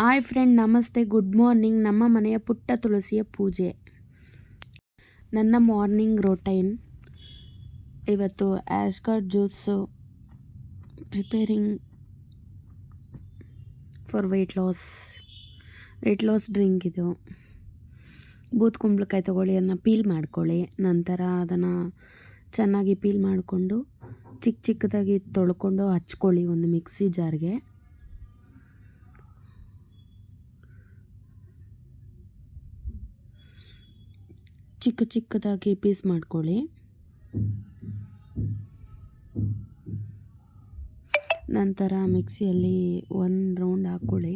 Hi friend, ನಮಸ್ತೆ. Good morning. ನಮ್ಮ ಮನೆಯ ಪುಟ್ಟ ತುಳಸಿಯ ಪೂಜೆ. ನನ್ನ ಮಾರ್ನಿಂಗ್ ರೊಟೈನ್. ಇವತ್ತು ash gourd juice preparing for weight loss. Weight loss drink ಇದು. ಬೂತ್ ಕುಂಬಳಕಾಯಿ ತೊಗೊಳ್ಳಿ, ಅದನ್ನು ಪೀಲ್ ಮಾಡ್ಕೊಳ್ಳಿ. ನಂತರ ಅದನ್ನು ಚೆನ್ನಾಗಿ ಪೀಲ್ ಮಾಡಿಕೊಂಡು ಚಿಕ್ಕ ಚಿಕ್ಕದಾಗಿ ತೊಳ್ಕೊಂಡು ಹಚ್ಕೊಳ್ಳಿ ಒಂದು ಮಿಕ್ಸಿ ಜಾರ್ಗೆ. ಚಿಕ್ಕ ಚಿಕ್ಕದಾಗಿ ಪೀಸ್ ಮಾಡ್ಕೊಳ್ಳಿ. ನಂತರ ಮಿಕ್ಸಿಯಲ್ಲಿ ಒಂದು ರೌಂಡ್ ಹಾಕ್ಕೊಳ್ಳಿ.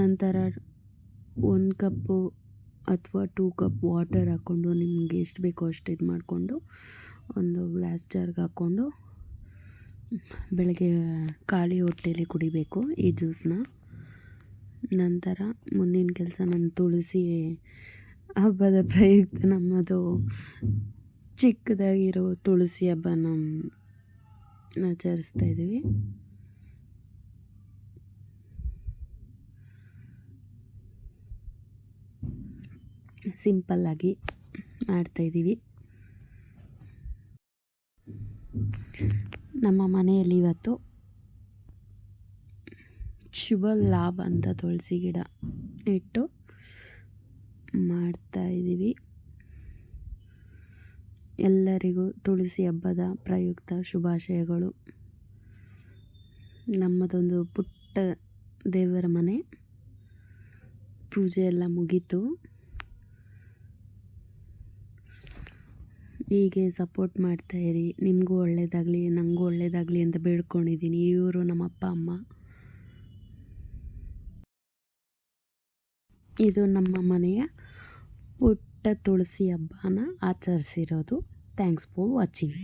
ನಂತರ ಒಂದು ಕಪ್ಪು ಅಥವಾ ಟೂ ಕಪ್ ವಾಟರ್ ಹಾಕ್ಕೊಂಡು ನಿಮಗೆ ಎಷ್ಟು ಬೇಕೋ ಅಷ್ಟು ಇದು ಮಾಡಿಕೊಂಡು ಒಂದು ಗ್ಲಾಸ್ ಜಾರ್ಗೆ ಹಾಕ್ಕೊಂಡು ಬೆಳಗ್ಗೆ ಖಾಲಿ ಹೊಟ್ಟೆಯಲ್ಲಿ ಕುಡಿಬೇಕು ಈ ಜ್ಯೂಸನ್ನ ನಂತರ ಮುಂದಿನ ಕೆಲಸ ನನ್ನ ತುಳಸಿ ಹಬ್ಬದ ಪ್ರಯುಕ್ತ ನಮ್ಮದು ಚಿಕ್ಕದಾಗಿರೋ ತುಳಸಿ ಹಬ್ಬನ ಆಚರಿಸ್ತಾ ಇದ್ದೀವಿ. ಸಿಂಪಲ್ಲಾಗಿ ಮಾಡ್ತಾಯಿದ್ದೀವಿ ನಮ್ಮ ಮನೆಯಲ್ಲಿ ಇವತ್ತು ಶುಭ ಲಾಭ ಅಂತ ತುಳಸಿ ಗಿಡ ಇಟ್ಟು ಮಾಡ್ತಾ ಇದ್ದೀವಿ. ಎಲ್ಲರಿಗೂ ತುಳಸಿ ಹಬ್ಬದ ಪ್ರಯುಕ್ತ ಶುಭಾಶಯಗಳು. ನಮ್ಮದೊಂದು ಪುಟ್ಟ ದೇವರ ಮನೆ. ಪೂಜೆ ಎಲ್ಲ ಮುಗೀತು. ಹೀಗೆ ಸಪೋರ್ಟ್ ಮಾಡ್ತಾಯಿರಿ ನಿಮಗೂ ಒಳ್ಳೆಯದಾಗಲಿ ನನಗೂ ಒಳ್ಳೆಯದಾಗಲಿ ಅಂತ ಬೇಡ್ಕೊಂಡಿದ್ದೀನಿ. ಇವರು ನಮ್ಮ ಅಪ್ಪ ಅಮ್ಮ. ಇದು ನಮ್ಮ ಮನೆಯ ಪುಟ್ಟ ತುಳಸಿ ಹಬ್ಬನ ಆಚರಿಸಿರೋದು. Thanks for watching